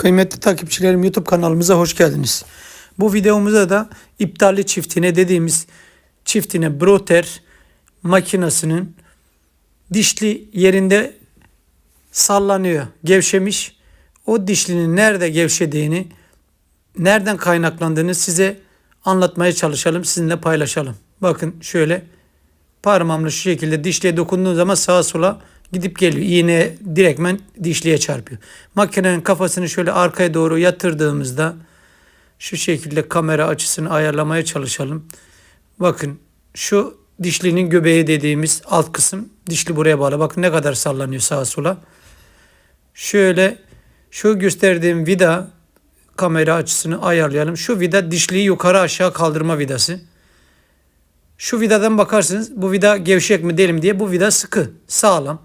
Kıymetli takipçilerim YouTube kanalımıza hoş geldiniz. Bu videomuzda da iptalli çiftine dediğimiz çiftine broter makinasının dişli yerinde sallanıyor, gevşemiş. O dişlinin nerede gevşediğini, nereden kaynaklandığını size anlatmaya çalışalım, sizinle paylaşalım. Bakın şöyle parmağımla şu şekilde dişliğe dokunduğum zaman sağa sola gidip geliyor. İğne direktmen dişliğe çarpıyor. Makinenin kafasını şöyle arkaya doğru yatırdığımızda şu şekilde kamera açısını ayarlamaya çalışalım. Bakın şu dişlinin göbeği dediğimiz alt kısım dişli buraya bağlı. Bakın ne kadar sallanıyor sağa sola. Şöyle şu gösterdiğim vida kamera açısını ayarlayalım. Şu vida dişliği yukarı aşağı kaldırma vidası. Şu vidadan bakarsınız bu vida gevşek mi değil mi diye bu vida sıkı, sağlam.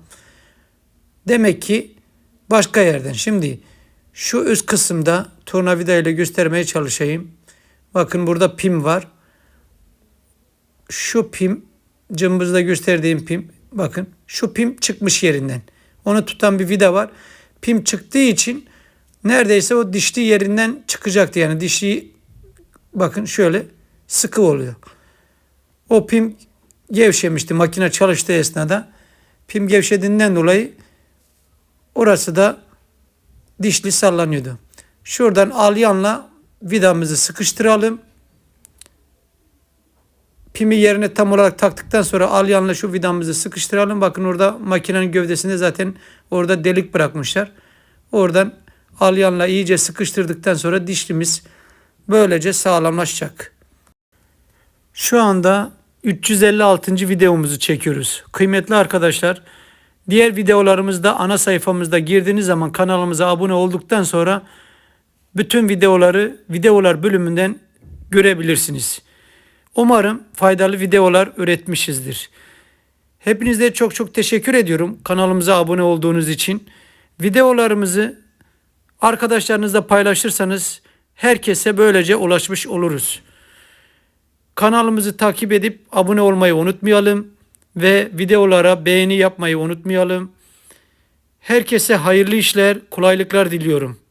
Demek ki başka yerden. Şimdi şu üst kısımda tornavida ile göstermeye çalışayım. Bakın burada pim var. Şu pim cımbızda gösterdiğim pim bakın şu pim çıkmış yerinden. Onu tutan bir vida var. Pim çıktığı için neredeyse o dişli yerinden çıkacaktı. Yani dişli bakın şöyle sıkı oluyor. O pim gevşemişti makine çalıştığı esnada. Pim gevşediğinden dolayı orası da dişli sallanıyordu. Şuradan alyanla vidamızı sıkıştıralım. Pimi yerine tam olarak taktıktan sonra alyanla şu vidamızı sıkıştıralım. Bakın orada makinenin gövdesinde zaten orada delik bırakmışlar. Oradan alyanla iyice sıkıştırdıktan sonra dişlimiz böylece sağlamlaşacak. Şu anda 356. videomuzu çekiyoruz. Kıymetli arkadaşlar, diğer videolarımızda ana sayfamızda girdiğiniz zaman kanalımıza abone olduktan sonra bütün videoları videolar bölümünden görebilirsiniz. Umarım faydalı videolar üretmişizdir. Hepinize çok çok teşekkür ediyorum kanalımıza abone olduğunuz için. Videolarımızı arkadaşlarınızla paylaşırsanız herkese böylece ulaşmış oluruz. Kanalımızı takip edip abone olmayı unutmayalım ve videolara beğeni yapmayı unutmayalım. Herkese hayırlı işler, kolaylıklar diliyorum.